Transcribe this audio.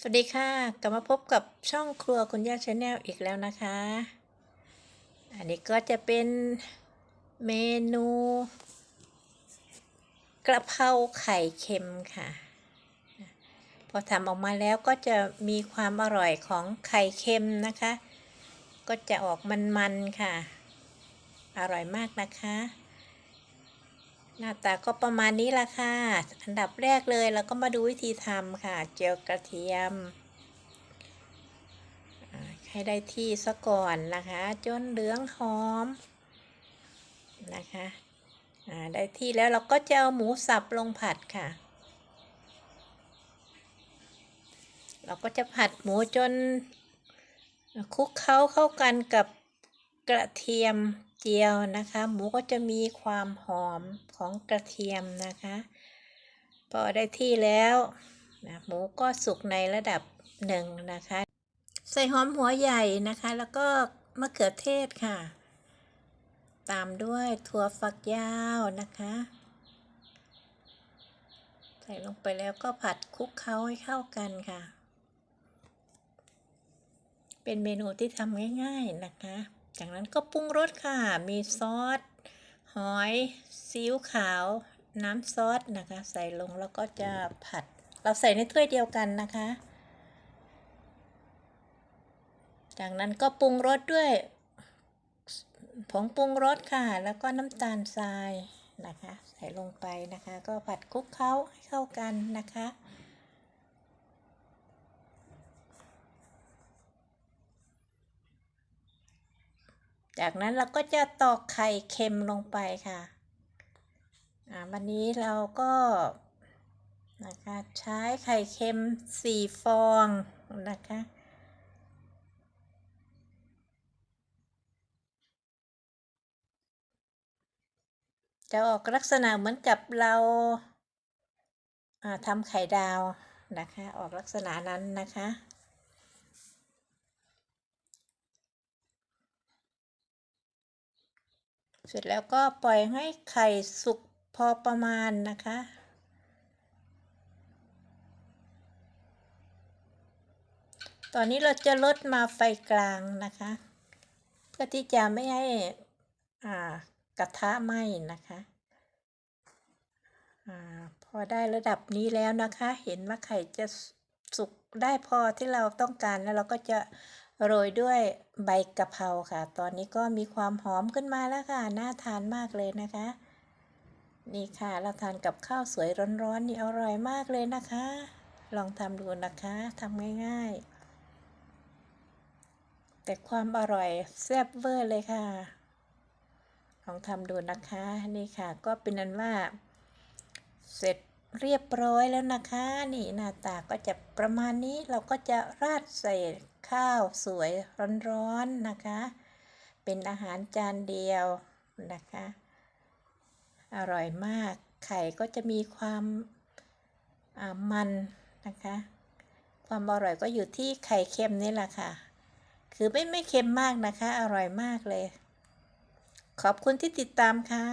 สวัสดีค่ะ กลับมาพบกับช่องครัวคุณย่าชาแนลอีกแล้วนะคะ อันนี้ก็จะเป็นเมนู กระเพราไข่เค็มค่ะ พอทำออกมาแล้วก็จะมีความอร่อยของไข่เค็มนะคะ ก็จะออกมันๆค่ะ อร่อยมากนะคะ หน้าตาก็ประมาณนี้ละค่ะ อันดับแรกเลยเราก็มาดูวิธีทำค่ะ เจียวกระเทียม ให้ได้ที่ซะก่อนนะคะ จนเหลืองหอมนะคะได้ที่แล้วเราก็จะเอาหมูสับลงผัดค่ะ เราก็จะผัดหมูจนคลุกเคล้าเข้ากันกับกระเทียม เจียวนะคะ หมูก็จะมีความหอมของกระเทียมนะคะ พอได้ที่แล้วนะหมูก็สุกในระดับหนึ่งนะคะ ใส่หอมหัวใหญ่นะคะ แล้วก็มะเขือเทศค่ะ ตามด้วยถั่วฝักยาวนะคะ ใส่ลงไปแล้วก็ผัดคลุกเคล้าให้เข้ากันค่ะ เป็นเมนูที่ทำง่าย ๆนะคะ จากนั้นก็ปรุงรสค่ะ มีซอส หอยซีอิ๊วขาว น้ำซอสนะคะ ใส่ลงแล้วก็จะผัด เราใส่ในถ้วยเดียวกันนะคะ จากนั้นก็ปรุงรสด้วยผงปรุงรสค่ะ แล้วก็น้ำตาลทรายนะคะ ใส่ลงไปนะคะ ก็ผัดคลุกเคล้าให้เข้ากันนะคะ จากนั้นเราก็จะตอกไข่เค็มลงไปค่ะอ่าวันนี้เราก็นะคะใช้ไข่เค็มสี่ฟองนะคะจะออกลักษณะเหมือนกับเราอ่าทำไข่ดาวนะคะ ออกลักษณะนั้นนะคะ เสร็จแล้วก็ปล่อยให้ไข่สุกพอประมาณนะคะ ตอนนี้เราจะลดมาไฟกลางนะคะ เพื่อที่จะไม่ให้อากระทะไหม้นะคะอาพอได้ระดับนี้แล้วนะคะ เห็นว่าไข่จะสุกได้พอที่เราต้องการแล้วเราก็จะ โรยด้วยใบกะเพราค่ะ ตอนนี้ก็มีความหอมขึ้นมาแล้วค่ะ น่าทานมากเลยนะคะ นี่ค่ะ เราทานกับข้าวสวยร้อนๆนี่อร่อยมากเลยนะคะ ลองทำดูนะคะทำง่ายๆ แต่ความอร่อยแซ่บเวอร์เลยค่ะ ลองทำดูนะคะ นี่ค่ะ ก็เป็นนั้นว่าเสร็จ เรียบร้อยแล้วนะคะ นี่หน้าตาก็จะประมาณนี้เราก็จะราดใส่ข้าวสวยร้อนๆนะคะ เป็นอาหารจานเดียวนะคะ อร่อยมากไข่ก็จะมีความมันนะคะ ความอร่อยก็อยู่ที่ไข่เค็มนี่แหละค่ะ คือไม่ไม่เค็มมากนะคะ อร่อยมากเลย ขอบคุณที่ติดตามค่ะ